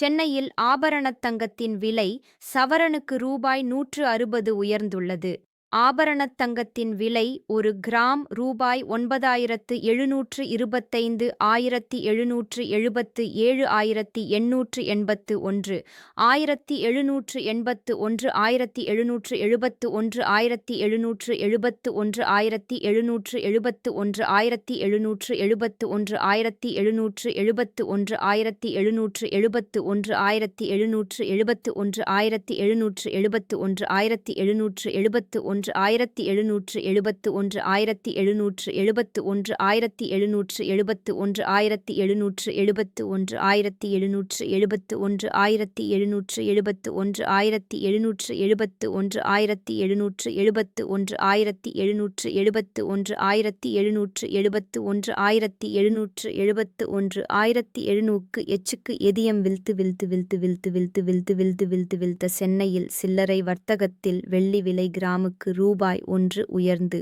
சென்னையில் ஆபரணத் தங்கத்தின் விலை சவரனுக்கு ரூபாய் நூற்று அறுபது உயர்ந்துள்ளது. ஆபரணத் தங்கத்தின் விலை ஒரு கிராம் ரூபாய் ஒன்பதாயிரத்து எழுநூற்று இருபத்தைந்து ஆயிரத்தி எழுநூற்று எழுபத்து ஏழு ஆயிரத்தி எண்ணூற்று எண்பத்து ஒன்று ஆயிரத்தி எழுநூற்று எண்பத்து ஒன்று ஆயிரத்தி எழுநூற்று எழுபத்து ஒன்று ஆயிரத்தி எழுநூற்று எழுபத்து ஒன்று ஆயிரத்தி எழுநூற்று எழுபத்து ஒன்று ஆயிரத்தி எழுநூற்று எழுபத்து ஒன்று ஆயிரத்தி எழுநூற்று எழுபத்து ஒன்று ஆயிரத்தி எழுநூற்று எழுபத்து ஒன்று ஆயிரத்தி எழுநூற்று எழுபத்து ஒன்று ஆயிரத்தி எழுநூற்று எழுபத்து ஒன்று ஆயிரத்தி எழுநூற்று எழுபத்து ஒன்று ஆயிரத்தி எழுநூற்று எழுபத்து ஒன்று ஆயிரத்தி எழுநூற்று எழுபத்து ஒன்று ஆயிரத்தி எழுநூற்று எழுபத்து ஒன்று ஆயிரத்தி எழுநூற்று எழுபத்து ஒன்று ஆயிரத்தி எழுநூற்று எழுபத்து ஒன்று ஆயிரத்தி எழுநூற்று எழுபத்து ஒன்று ஆயிரத்தி எழுநூற்று எழுபத்து ஒன்று ஆயிரத்தி எழுநூற்று எழுபத்து ஒன்று ஆயிரத்தி எழுநூற்று எழுபத்து ஒன்று ஆயிரத்தி எழுநூற்று எழுபத்து ஒன்று ஆயிரத்தி எழுநூற்று எழுபத்து ஒன்று ஆயிரத்தி எழுநூக்கு எச்சுக்கு எதியம் வில்த்து வில்த்து வில்த்து வில்த்து வில்த்து வில்த்து வில்த்து வில்த்து வில்த்த சென்னையில் சில்லறை வர்த்தகத்தில் வெள்ளி விலை கிராமுக்கு ரூபாய் ஒன்று உயர்ந்து